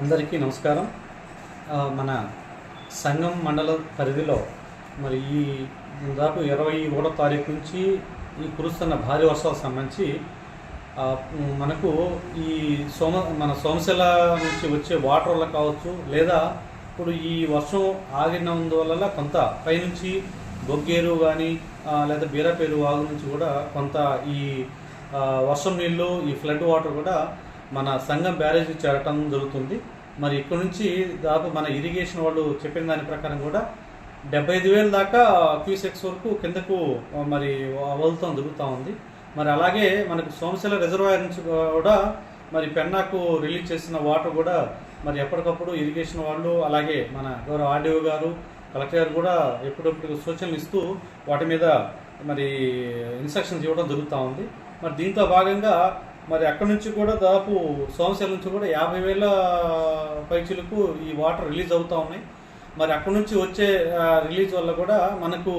అందరికీ నమస్కారం. మన సంఘం మండల పరిధిలో మరి ఈ దాదాపు ఇరవై ఒకటో తారీఖు నుంచి ఈ కురుస్తున్న భారీ వర్షాలకు సంబంధించి మనకు ఈ సోమ మన సోమశిల నుంచి వచ్చే వాటర్ వల్ల కావచ్చు లేదా ఇప్పుడు ఈ వర్షం ఆగినందువల్ల కొంత పైనుంచి బొగ్గేరు కానీ లేదా బీరపేరు వాగు నుంచి కూడా కొంత ఈ వర్షం నీళ్ళు ఈ ఫ్లడ్ వాటర్ కూడా మన సంఘం బ్యారేజ్ చేరటం జరుగుతుంది. మరి ఇక్కడ నుంచి దాదాపు మన ఇరిగేషన్ వాళ్ళు చెప్పిన దాని ప్రకారం కూడా డెబ్బై ఐదు వేల దాకా క్యూసెక్స్ వరకు కిందకు మరి వదులుతాం జరుగుతూ ఉంది. మరి అలాగే మనకు సోమశిల రిజర్వాయర్ నుంచి కూడా మరి పెన్నాకు రిలీజ్ చేసిన వాటర్ కూడా మరి ఎప్పటికప్పుడు ఇరిగేషన్ వాళ్ళు అలాగే మన గౌరవ ఆర్డీఓ గారు కలెక్టర్ గారు కూడా ఎప్పుడప్పుడు సూచనలు ఇస్తూ వాటి మీద మరి ఇన్స్ట్రక్షన్స్ ఇవ్వడం జరుగుతూ ఉంది. మరి దీంతో భాగంగా మరి అక్కడ నుంచి కూడా దాదాపు సోమశిల నుంచి కూడా యాభై వేల పైచులకు ఈ వాటర్ రిలీజ్ అవుతూ ఉన్నాయి. మరి అక్కడ నుంచి వచ్చే రిలీజ్ వల్ల కూడా మనకు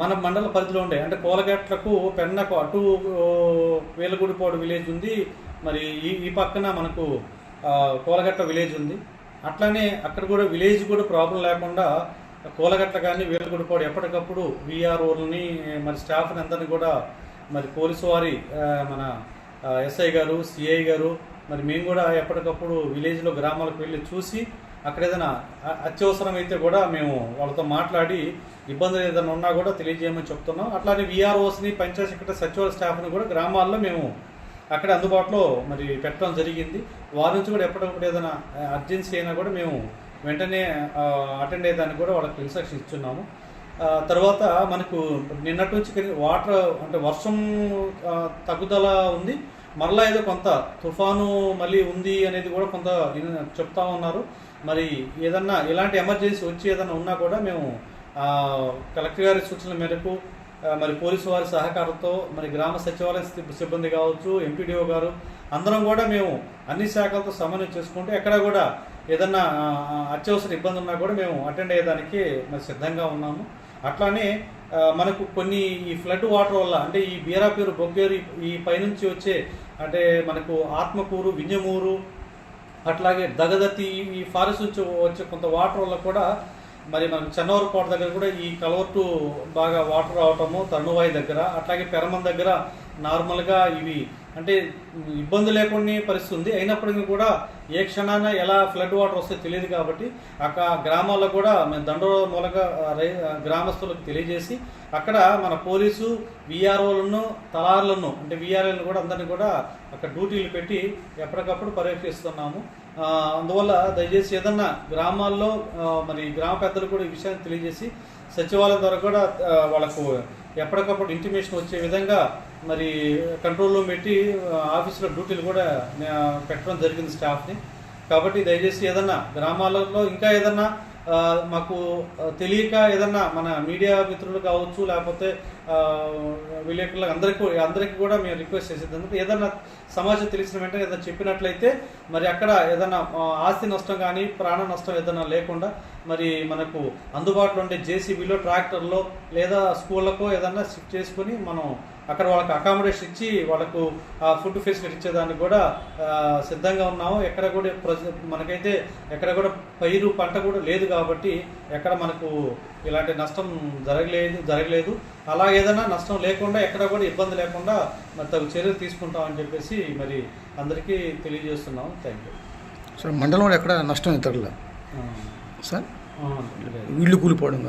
మన మండల పరిధిలో ఉండే అంటే కోలగట్లకు పెన్నకు అటు వేలగుడిపాడు విలేజ్ ఉంది. మరి ఈ ఈ పక్కన మనకు కోలగట్ట విలేజ్ ఉంది. అట్లానే అక్కడ కూడా విలేజ్ కూడా ప్రాబ్లం లేకుండా కోలగట్ల కానీ వేలగుడిపాడు ఎప్పటికప్పుడు విఆర్ఓలని మరి స్టాఫ్ని అందరినీ కూడా మరి పోలీసు వారి మన ఎస్ఐ గారు సిఐ గారు మరి మేము కూడా ఎప్పటికప్పుడు విలేజ్లో గ్రామాలకు వెళ్ళి చూసి అక్కడ ఏదైనా అత్యవసరమైతే కూడా మేము వాళ్ళతో మాట్లాడి ఇబ్బందులు ఏదైనా ఉన్నా కూడా తెలియజేయమని చెప్తున్నాం. అట్లానే విఆర్ఓస్ని పంచాయత్ సెక్రటరీ సచివాలయ స్టాఫ్ని కూడా గ్రామాల్లో మేము అక్కడ అందుబాటులో మరి పెట్టడం జరిగింది. వారి నుంచి కూడా ఎప్పటికప్పుడు ఏదైనా అర్జెన్సీ అయినా కూడా మేము వెంటనే అటెండ్ అయ్యేదానికి కూడా వాళ్ళకి ఇన్స్ట్రక్షన్ ఇస్తున్నాము. తర్వాత మనకు నిన్నటి నుంచి వాటర్ అంటే వర్షం తగ్గుదల ఉంది. మరలా ఏదో కొంత తుఫాను మళ్ళీ ఉంది అనేది కూడా కొంత చెప్తా ఉన్నారు. మరి ఏదన్నా ఇలాంటి ఎమర్జెన్సీ వచ్చి ఏదన్నా ఉన్నా కూడా మేము కలెక్టర్ గారి సూచనల మేరకు మరి పోలీసు వారి సహకారంతో మరి గ్రామ సచివాలయ సిబ్బంది కావచ్చు ఎంపీడీఓ గారు అందరం కూడా మేము అన్ని శాఖలతో సమన్వయం చేసుకుంటూ ఎక్కడ కూడా ఏదన్నా అత్యవసర ఇబ్బంది ఉన్నా కూడా మేము అటెండ్ అయ్యేదానికి మరి సిద్ధంగా ఉన్నాము. అట్లానే మనకు కొన్ని ఈ ఫ్లడ్ వాటర్ వల్ల అంటే ఈ బీరాపేరు బొగ్గేరు ఈ- పైనుంచి వచ్చే అంటే మనకు ఆత్మకూరు వింజమూరు అట్లాగే దగదత్తి ఈ- ఫారెస్ట్ నుంచి వచ్చే కొంత వాటర్ వల్ల కూడా మరి మనకు చెన్నవరకోట దగ్గర కూడా ఈ కలవట్టు బాగా వాటర్ రావటము తన్నువాయి దగ్గర అట్లాగే పెరమన్ దగ్గర నార్మల్గా ఇవి అంటే ఇబ్బంది లేకుండా పరిస్థితి ఉంది. అయినప్పటికీ కూడా ఏ క్షణాన ఎలా ఫ్లడ్ వాటర్ వస్తే తెలియదు కాబట్టి అక్కడ గ్రామాల్లో కూడా మేము దండోర మూలంగా రై- గ్రామస్తులకు తెలియజేసి అక్కడ మన పోలీసు విఆర్ఓలను తలార్లను అంటే విఆర్ఓలను కూడా అందరినీ కూడా అక్కడ డ్యూటీలు పెట్టి ఎప్పటికప్పుడు పర్యవేక్షిస్తున్నాము. అందువల్ల దయచేసి ఏదన్నా గ్రామాల్లో మరి గ్రామ పెద్దలు కూడా ఈ విషయాన్ని తెలియజేసి సచివాలయం ద్వారా కూడా వాళ్ళకు ఎప్పటికప్పుడు ఇంటిమేషన్ వచ్చే విధంగా మరి కంట్రోల్లో పెట్టి ఆఫీసులో డ్యూటీలు కూడా పెట్టడం జరిగింది స్టాఫ్ని. కాబట్టి దయచేసి ఏదన్నా గ్రామాలలో ఇంకా ఏదన్నా మాకు తెలియక ఏదన్నా మన మీడియా మిత్రులు కావచ్చు లేకపోతే విలేకరులకు అందరికీ అందరికీ కూడా మేము రిక్వెస్ట్ చేసేది ఎందుకంటే ఏదన్నా సమాజం తెలిసిన వెంటనే ఏదైనా చెప్పినట్లయితే మరి అక్కడ ఏదైనా ఆస్తి నష్టం కానీ ప్రాణ నష్టం ఏదైనా లేకుండా మరి మనకు అందుబాటులో ఉండే జేసీబీలో ట్రాక్టర్లో లేదా స్కూళ్ళకో ఏదన్నా షిఫ్ట్ చేసుకొని మనం అక్కడ వాళ్ళకి అకామిడేషన్ ఇచ్చి వాళ్ళకు ఫుడ్ ఫెసిలిటీ ఇచ్చేదానికి కూడా సిద్ధంగా ఉన్నాము. ఎక్కడ కూడా ప్రజ మనకైతే ఎక్కడ కూడా పైరు పంట కూడా లేదు కాబట్టి ఎక్కడ మనకు ఇలాంటి నష్టం జరగలేదు జరగలేదు. అలా ఏదైనా నష్టం లేకుండా ఎక్కడ కూడా ఇబ్బంది లేకుండా మరి తగు చర్యలు తీసుకుంటామని చెప్పేసి మరి అందరికీ తెలియజేస్తున్నాం థ్యాంక్ యూ సార్ మండలంలో ఎక్కడ నష్టం ఇతరుల సార్. ఇల్లు కూలిపోవడం